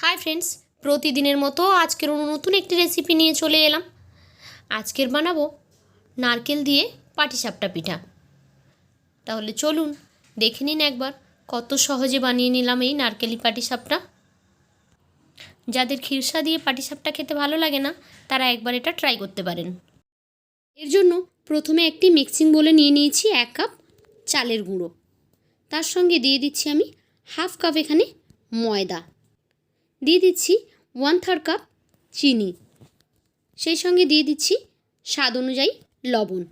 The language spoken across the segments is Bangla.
হাই ফ্রেন্ডস প্রতিদিনের মতো আজকের অন্য নতুন একটি রেসিপি নিয়ে চলে এলাম। আজকের বানাবো নারকেল দিয়ে পাটিসাপটা পিঠা। তাহলে চলুন দেখে নিন একবার কত সহজে বানিয়ে নিলাম এই নারকেলি পাটিসাপটা। যাদের খিরসা দিয়ে পাটিসাপটা খেতে ভালো লাগে না, তারা একবার এটা ট্রাই করতে পারেন। এর জন্য প্রথমে একটি মিক্সিং বলে নিয়ে নিয়েছি এক কাপ চালের গুঁড়ো। তার সঙ্গে দিয়ে দিচ্ছি আমি হাফ কাপ এখানে ময়দা। দিয়ে দিচ্ছি ওয়ান থার্ড কাপ চিনি। সেই সঙ্গে দিয়ে দিচ্ছি স্বাদ অনুযায়ী লবণ।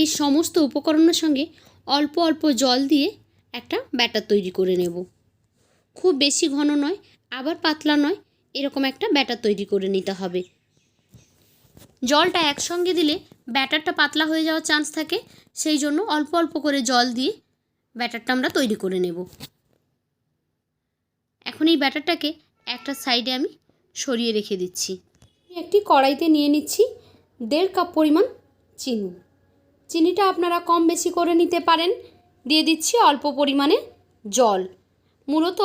এই সমস্ত উপকরণের সঙ্গে অল্প অল্প জল দিয়ে একটা ব্যাটার তৈরি করে নেব। খুব বেশি ঘন নয়, আবার পাতলা নয়, এরকম একটা ব্যাটার তৈরি করে নিতে হবে। জলটা একসঙ্গে দিলে ব্যাটারটা পাতলা হয়ে যাওয়ার চান্স থাকে, সেই জন্য অল্প অল্প করে জল দিয়ে ব্যাটারটা আমরা তৈরি করে নেব। এখন এই ব্যাটারটাকে একটা সাইডে আমি সরিয়ে রেখে দিচ্ছি। একটি কড়াইতে নিয়ে নিচ্ছি দেড় কাপ পরিমাণ চিনি। চিনিটা আপনারা কম বেশি করে নিতে পারেন। দিয়ে দিচ্ছি অল্প পরিমাণে জল। মূলত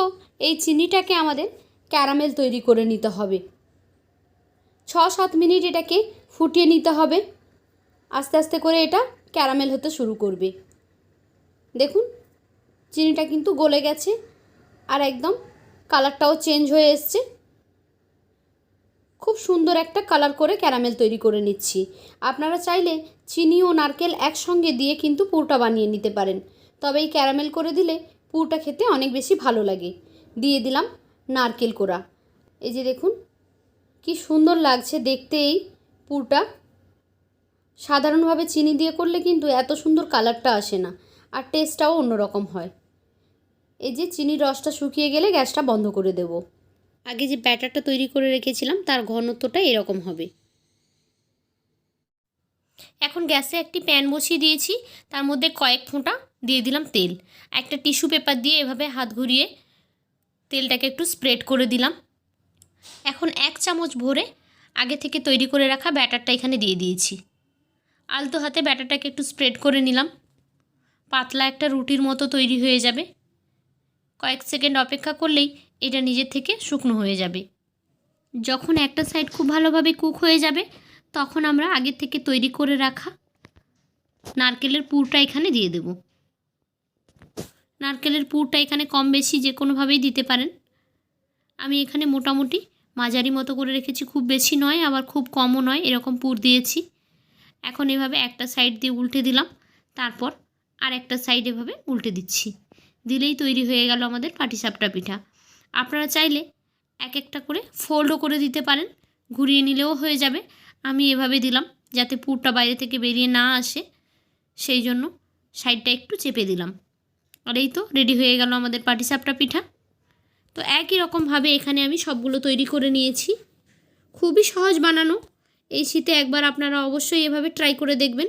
এই চিনিটাকে আমাদের ক্যারামেল তৈরি করে নিতে হবে। ছ সাত মিনিট এটাকে ফুটিয়ে নিতে হবে। আস্তে আস্তে করে এটা ক্যারামেল হতে শুরু করবে। দেখুন, চিনিটা কিন্তু গলে গেছে আর একদম কালারটাও চেঞ্জ হয়ে এসছে। খুব সুন্দর একটা কালার করে ক্যারামেল তৈরি করে নিচ্ছি। আপনারা চাইলে চিনি ও নারকেল একসঙ্গে দিয়ে কিন্তু পুরটা বানিয়ে নিতে পারেন। তবে এই ক্যারামেল করে দিলে পুরটা খেতে অনেক বেশি ভালো লাগে। দিয়ে দিলাম নারকেল কোড়া। এই যে দেখুন, কি সুন্দর লাগছে দেখতে এই পুরটা। সাধারণভাবে চিনি দিয়ে করলে কিন্তু এত সুন্দর কালারটা আসে না, আর টেস্টটাও অন্যরকম হয়। এই যে চিনির রসটা শুকিয়ে গেলে গ্যাসটা বন্ধ করে দেব। আগে যে ব্যাটারটা তৈরি করে রেখেছিলাম তার ঘনত্বটা এরকম হবে। এখন গ্যাসে একটি প্যান বসিয়ে দিয়েছি তার মধ্যে কয়েক ফোঁটা দিয়ে দিলাম তেল। একটা টিস্যু পেপার দিয়ে এভাবে হাত ঘুরিয়ে তেলটাকে একটু স্প্রেড করে দিলাম। এখন এক চামচ ভরে আগে থেকে তৈরি করে রাখা ব্যাটারটা এখানে দিয়ে দিয়েছি। আলতো হাতে ব্যাটারটাকে একটু স্প্রেড করে নিলাম। পাতলা একটা রুটির মতো তৈরি হয়ে যাবে। কয়েক সেকেন্ড অপেক্ষা করলেই এটা নিজের থেকে শুকনো হয়ে যাবে। যখন একটা সাইড খুব ভালোভাবে কুক হয়ে যাবে, তখন আমরা আগে থেকে তৈরি করে রাখা নারকেলের পুরটা এখানে দিয়ে দেব। নারকেলের পুরটা এখানে কম বেশি যে কোনোভাবেই দিতে পারেন। আমি এখানে মোটামুটি মাঝারি মতো করে রেখেছি, খুব বেশি নয়, আবার খুব কমও নয়, এরকম পুর দিয়েছি। এখন এভাবে একটা সাইড দিয়ে উল্টে দিলাম, তারপর আর একটা সাইড এভাবে উল্টে দিচ্ছি। দিলেই তৈরি হয়ে গেল আমাদের পাটিসাপটা পিঠা। আপনারা চাইলে এক একটা করে ফোল্ডও করে দিতে পারেন, ঘুরিয়ে নিলেও হয়ে যাবে। আমি এভাবে দিলাম যাতে পুরটা বাইরে থেকে বেরিয়ে না আসে, সেই জন্য সাইডটা একটু চেপে দিলাম। আর এই তো রেডি হয়ে গেল আমাদের পাটিসাপটা পিঠা। তো একই রকমভাবে এখানে আমি সবগুলো তৈরি করে নিয়েছি। খুবই সহজ বানানো। এই শীতে একবার আপনারা অবশ্যই এভাবে ট্রাই করে দেখবেন।